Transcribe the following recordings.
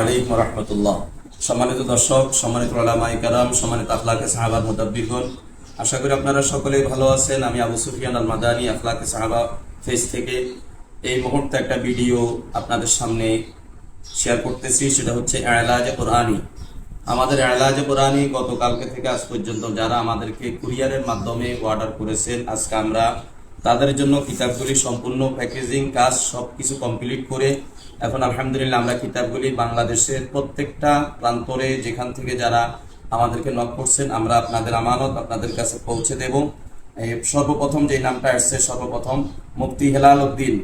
আলাইকুম রহমতুল্লাহ। সম্মানিত দর্শক, সম্মানিত আলামাই কারাম, সম্মানিত আখলাকে সাহাবার মোতাব্বিরগণ আশা করি আপনারা সকলেই ভালো আছেন। আমি আবু সুফিয়ান আল মাদানি আখলাকে সাহাবা ফেস থেকে এই মুহূর্তে একটা ভিডিও আপনাদের সামনে শেয়ার করতেছি, সেটা হচ্ছে এলাজ কোরআনি। আমাদের এলাজ কোরআনি গতকালকে থেকে আজ পর্যন্ত যারা আমাদেরকে কুরিয়ারের মাধ্যমে অর্ডার করেছেন, আজকে আমরা তাদের জন্য কিতাবগুলি সম্পূর্ণ প্যাকেজিং কাজ সব কিছু কমপ্লিট করে এখন আলহামদুলিল্লাহ আমরা কিতাবগুলি বাংলাদেশের প্রত্যেকটা প্রান্তরে যেখান থেকে যারা আমাদেরকে নক করছেন, আমরা আপনাদের আমানত আপনাদের কাছে পৌঁছে দেব। সর্বপ্রথম যে নামটা আসছে, সর্বপ্রথম মুফতি হেলাল উদ্দিন,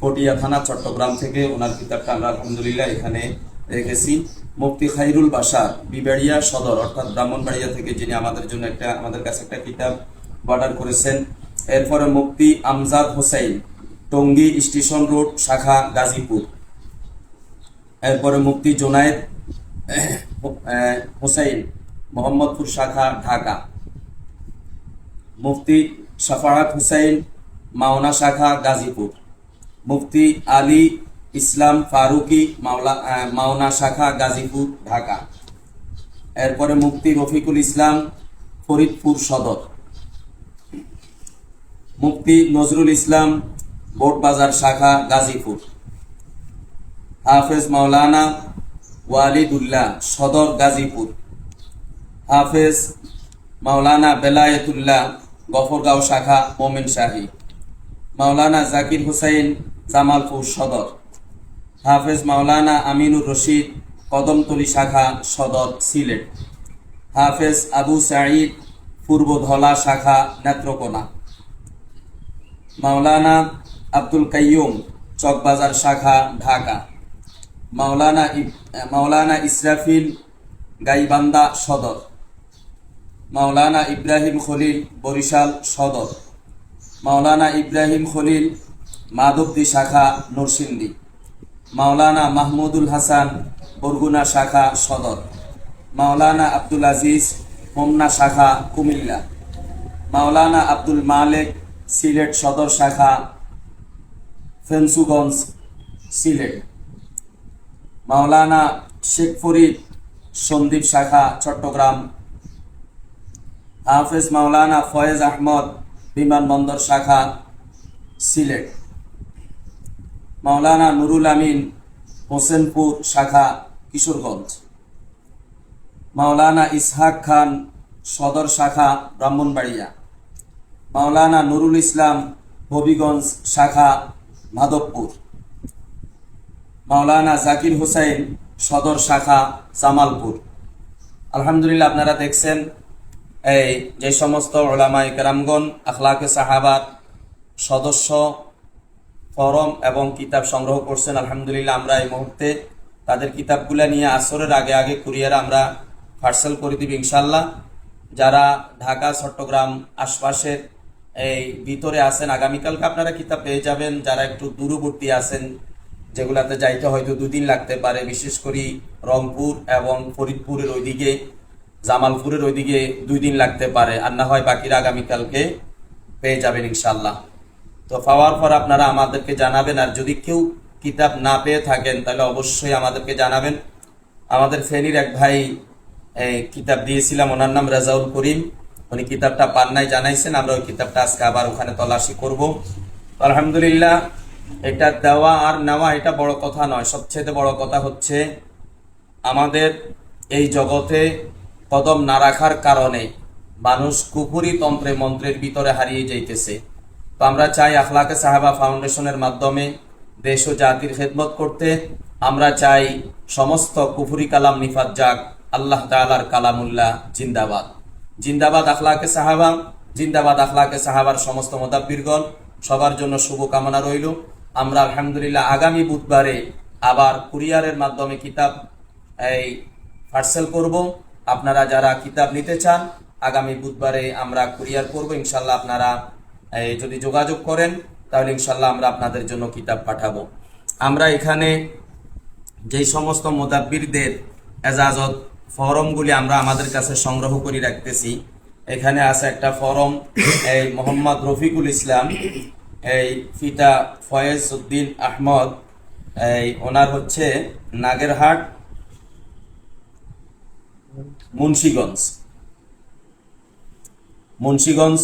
ফটিয়া থানা, চট্টগ্রাম থেকে ওনার কিতাবটা আমরা আলহামদুলিল্লাহ এখানে রেখেছি। মুফতি খাইরুল বাসার বিবাড়িয়া সদর, অর্থাৎ ব্রাহ্মণবাড়িয়া থেকে যিনি আমাদের জন্য একটা, আমাদের কাছে একটা কিতাব অর্ডার করেছেন এরপরে মুফতি আমজাদ হোসেন, টঙ্গী স্টেশন রোড, শাখা গাজীপুর। এরপরে মুক্তি জোনায়েদ, হোসেন, মোহাম্মদপুর শাখা, ঢাকা। মুফতি শাফারাত হুসাইন মাওনা শাখা, গাজীপুর। মুফতি আলী ইসলাম ফারুকি, মাওলা, মাওনা শাখা, গাজীপুর, ঢাকা। এরপরে মুফতি রফিকুল ইসলাম, ফরিদপুর সদর। মুফতি নজরুল ইসলাম বোটবাজার শাখা, গাজীপুর। হাফেজ মাওলানা ওয়ালিদুল্লাহ, সদর গাজীপুর। হাফেজ মাওলানা বেলায়েতুল্লাহ, গফরগাঁও শাখা, মোমেন শাহী। মাওলানা জাকির হুসাইন, জামালপুর সদর। হাফেজ মাওলানা আমিনুর রশিদ, কদমতলি শাখা, সদর, সিলেট। হাফেজ আবু সাঈদ, পূর্ব ধলা শাখা, নেত্রকোনা। মাওলানা আব্দুল কাইয়ুম, চকবাজার শাখা, ঢাকা। মাওলানা মাওলানা ইসরাফিল গাইবান্দা সদর। মাওলানা ইব্রাহিম খলিল বরিশাল সদর। মাওলানা ইব্রাহিম খলিল মাধবদী শাখা, নরসিংদী। মাওলানা মাহমুদুল হাসান বরগুনা শাখা, সদর। মাওলানা আব্দুল আজিজ হোমনা শাখা, কুমিল্লা। মাওলানা আব্দুল মালেক সিলেট সদর শাখা, ফেন্সুগঞ্জ সিলেট। মাওলানা শেখ ফরিদ সন্দীপ শাখা, চট্টগ্রাম। হাফেজ মাওলানা ফয়েজ আহমদ বিমানবন্দর শাখা, সিলেট। মাওলানা নুরুল আমিন হোসেনপুর শাখা, কিশোরগঞ্জ। মাওলানা ইসহাক খান সদর শাখা, ব্রাহ্মণবাড়িয়া। মাওলানা নুরুল ইসলাম, হবিগঞ্জ শাখা, মাধবপুর। মাওলানা জাকির হোসেন, সদর শাখা, জামালপুর। আলহামদুলিল্লাহ, আপনারা দেখছেন এই যে সমস্ত ওলামাই কেরামগণ, আখলাকে সাহাবাত, সদস্য ফরম এবং কিতাব সংগ্রহ করছেন। আলহামদুলিল্লাহ, আমরা এই মুহূর্তে তাদের কিতাবগুলো নিয়ে আসরের আগে আগে কুরিয়ার আমরা পার্সেল করে দিব ইনশাল্লাহ যারা ঢাকা, চট্টগ্রাম আশপাশের এই ভিতরে আছেন। আগামীকালকে আপনারা কিতাব পেয়ে যাবেন। যারা একটু দূরবর্তী আছেন, যেগুলাতে যাইতে হয়তো দুদিন লাগতে পারে, বিশেষ করে রংপুর এবং ফরিদপুরের ওইদিকে, জামালপুরের ওইদিকে দুই দিন লাগতে পারে। আর না হয় বাকিরা আগামীকালকে পেয়ে যাবেন ইনশাল্লাহ তো পাওয়ার পর আপনারা আমাদেরকে জানাবেন। আর যদি কেউ কিতাব না পেয়ে থাকেন, তাহলে অবশ্যই আমাদেরকে জানাবেন। আমাদের ফেনীর এক ভাই কিতাব দিয়েছিলাম, ওনার নাম রাজাউল করিম। উনি কিতাবটা পান নাই, জানাইছেন, আমরা ওই কিতাবটা আজকে আবার ওখানে তল্লাশি করব। আলহামদুলিল্লাহ, এটা দেওয়া আর নেওয়া এটা বড় কথা নয়, সবচেয়ে বড় কথা হচ্ছে আমাদের এই জগতে কদম না রাখার কারণে মানুষ কুপুরি তন্ত্রে মন্ত্রের ভিতরে হারিয়ে যাইতেছে। তো আমরা চাই আখলাকে সাহাবা ফাউন্ডেশনের মাধ্যমে দেশ ও জাতির খেদমত করতে, আমরা চাই সমস্ত কুফুরি কালাম নিফাত যাক, আল্লাহ তালার কালামুল্লাহ, জিন্দাবাদ। জিন্দাবাদ আখলাকে সাহাবা, জিন্দাবাদ আখলাকে সাহাবার সমস্ত মোদাব্বিরগণ, সবার জন্য শুভকামনা রইল। আমরা আলহামদুলিল্লাহ আগামী বুধবারে আবার কুরিয়ারের মাধ্যমে কিতাব, এই পার্সেল করব। আপনারা যারা কিতাব নিতে চান, আগামী বুধবারে আমরা কুরিয়ার করব। ইনশাল্লাহ আপনারা যদি যোগাযোগ করেন, তাহলে ইনশাল্লাহ আমরা আপনাদের জন্য কিতাব পাঠাবো। আমরা এখানে যেই সমস্ত মোদাব্বিরদের এজাজত ফরমগুলি আমরা আমাদের কাছে সংগ্রহ করে রাখতেছি। এখানে আছে একটা ফরম, এই মোহাম্মদ রফিকুল ইসলাম, এই ফিতা ফয়েজ উদ্দিন আহমদ, এই ওনার হচ্ছে নাগেরহাট, মুন্সিগঞ্জ। মুন্সিগঞ্জ,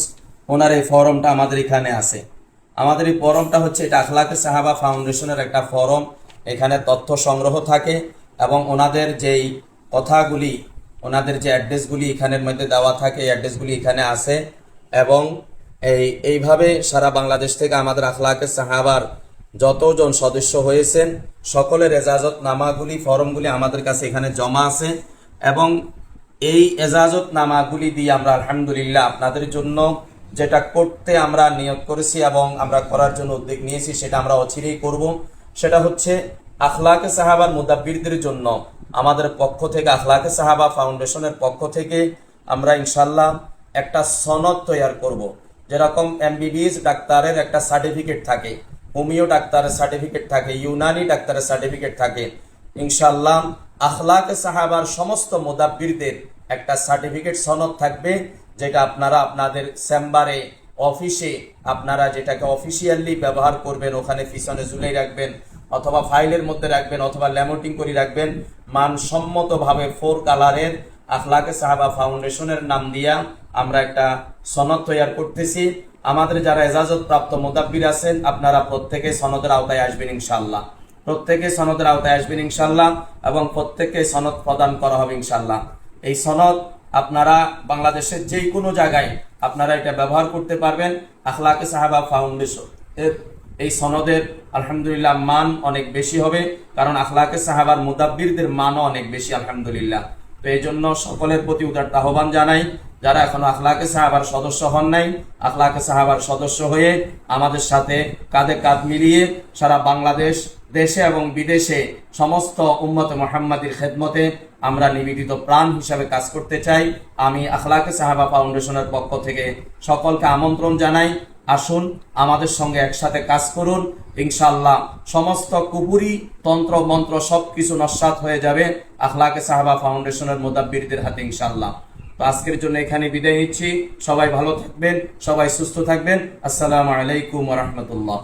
ওনার এই ফরমটা আমাদের এখানে আছে। আমাদের এই ফরমটা হচ্ছে এটা আখলাকে সাহাবা ফাউন্ডেশনের একটা ফরম। এখানে তথ্য সংগ্রহ থাকে এবং ওনাদের যেই কথাগুলি, ওনাদের যে অ্যাড্রেসগুলি এখানের মধ্যে দেওয়া থাকে, এই অ্যাড্রেসগুলি এখানে আছে এবং এই, এইভাবে সারা বাংলাদেশ থেকে আমাদের আখলাকে সাহাবার যতজন সদস্য হয়েছেন, সকলের এজাজত নামাগুলি, ফরমগুলি আমাদের কাছে এখানে জমা আছে এবং এই এজাজত নামাগুলি দিয়ে আমরা আলহামদুলিল্লাহ আপনাদের জন্য যেটা করতে আমরা নিয়োগ করেছি এবং আমরা করার জন্য উদ্যোগ নিয়েছি, সেটা আমরা অচিরেই করব। সেটা হচ্ছে আখলাকে সাহাবার মুদাব্বিরদের জন্য আমাদের পক্ষ থেকে, আখলাকে সাহাবা ফাউন্ডেশনের পক্ষ থেকে আমরা ইনশাল্লাহ একটা সনদ তৈরি করব। যেরকম এমবিবিএস ডাক্তারের একটা সার্টিফিকেট থাকে, হোমিও ডাক্তারের সার্টিফিকেট থাকে, ইউনানি ডাক্তারের সার্টিফিকেট থাকে ইনশাল্লাহ আখলাকে সাহাবার সমস্ত মোদাব্বিরদের একটা সার্টিফিকেট সনদ থাকবে, যেটা আপনারা আপনাদের চেম্বারে, অফিসে আপনারা যেটাকে অফিসিয়ালি ব্যবহার করবেন, ওখানে পিছনে ঝুলে রাখবেন অথবা ফাইলের মধ্যে রাখবেন অথবা ল্যামোটিং করে রাখবেন। মানসম্মতভাবে ফোর কালারের আখলাকে সাহাবা ফাউন্ডেশনের নাম দিয়া আমরা একটা সনদ তৈয়ার করতেছি। আমাদের যারা এজাজত প্রাপ্ত মোদাব্বির আছেন, আপনারা প্রত্যেকে সনদের আওতায় আসবেন ইনশাল্লাহ প্রত্যেকে সনদের আওতায় আসবেন ইনশাল্লাহ এবং প্রত্যেককে সনদ প্রদান করা হবে ইনশাল্লাহ এই সনদ আপনারা বাংলাদেশের যে কোনো জায়গায় আপনারা এটা ব্যবহার করতে পারবেন। আখলাকে সাহাবা ফাউন্ডেশন এর এই সনদের আলহামদুলিল্লাহ মান অনেক বেশি হবে, কারণ আখলাকে সাহাবার মুদাব্বিরদের মানও অনেক বেশি, আলহামদুলিল্লাহ। তো এই জন্য সকলের প্রতি উদারতা আহ্বান জানাই, যারা এখনও আখলাকে সাহাবার সদস্য হন নাই আখলাকে সাহাবার সদস্য হয়ে আমাদের সাথে কাঁধে কাঁধ মিলিয়ে সারা বাংলাদেশ, দেশে এবং বিদেশে সমস্ত উম্মত মোহাম্মদীর খেদমতে আমরা নিবেদিত প্রাণ হিসাবে কাজ করতে চাই। আমি আখলাকে সাহাবা ফাউন্ডেশনের পক্ষ থেকে সকলকে আমন্ত্রণ জানাই। আসুন আমাদের সঙ্গে একসাথে কাজ করুন। ইনশাল্লাহ সমস্ত কুপুরি, তন্ত্র, মন্ত্র সবকিছু নস্বাত হয়ে যাবে। আখলাকে সাহাবা ফাউন্ডেশনের মোদাব্বিরদের হাতে ইনশাল্লাহ তো আজকের জন্য এখানে বিদায় নিচ্ছি। সবাই ভালো থাকবেন, সবাই সুস্থ থাকবেন। আসসালামু আলাইকুম রহমতুল্লাহ।